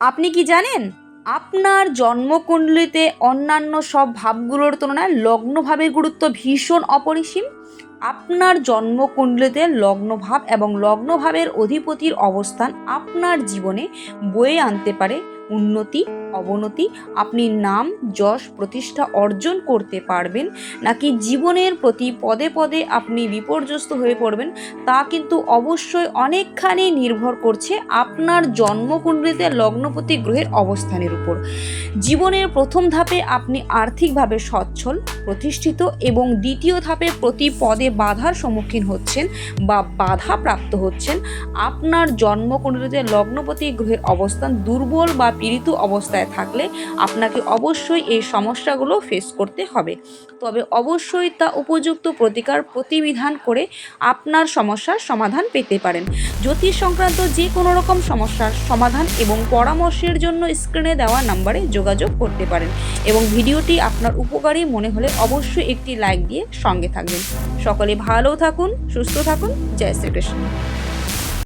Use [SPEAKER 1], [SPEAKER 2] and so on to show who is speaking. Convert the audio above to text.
[SPEAKER 1] আপনি কি জানেন? আপনার জন্মকুণ্ডলিতে অন্যান্য সব ভাবগুলোর তুলনায় লগ্নভাবের গুরুত্ব ভীষণ অপরিসীম। আপনার জন্মকুণ্ডলিতে লগ্নভাব এবং লগ্নভাবের অধিপতির অবস্থান আপনার জীবনে বয়ে আনতে পারে উন্নতি, অবনতি, আপনি নাম, যশ, প্রতিষ্ঠা অর্জন করতে পারবেন। নাকি জীবনের প্রতি পদে পদে আপনি বিপর্যস্ত হয়ে পড়বেন, তা কিন্তু অবশ্যই অনেকখানি নির্ভর করছে আপনার জন্মকুণ্ডলিতে লগ্নপতি গ্রহের অবস্থানের উপর। জীবনের প্রথম ধাপে আপনি আর্থিকভাবে সচ্ছল, প্রতিষ্ঠিত এবং দ্বিতীয় ধাপে প্রতি পদে বাধার সম্মুখীন হচ্ছেন বা বাধা প্রাপ্ত হচ্ছেন। আপনার জন্মকুণ্ডলিতে লগ্নপতি গ্রহের অবস্থান দুর্বল বা পীড়িত অবস্থায় থাকলে আপনাকে অবশ্যই এই সমস্যাগুলো ফেস করতে হবে। তবে অবশ্যই তা উপযুক্ত প্রতিকার প্রতিবিধান করে আপনার সমস্যার সমাধান পেতে পারেন। জ্যোতিষ সংক্রান্ত যে কোনো রকম সমস্যার সমাধান এবং পরামর্শের জন্য স্ক্রিনে দেওয়া নাম্বারে যোগাযোগ করতে পারেন এবং ভিডিওটি আপনার উপকারী মনে হলে অবশ্যই একটি লাইক দিয়ে সঙ্গে থাকবেন। সকলে ভালো থাকুন, সুস্থ থাকুন। জয় শ্রীকৃষ্ণ।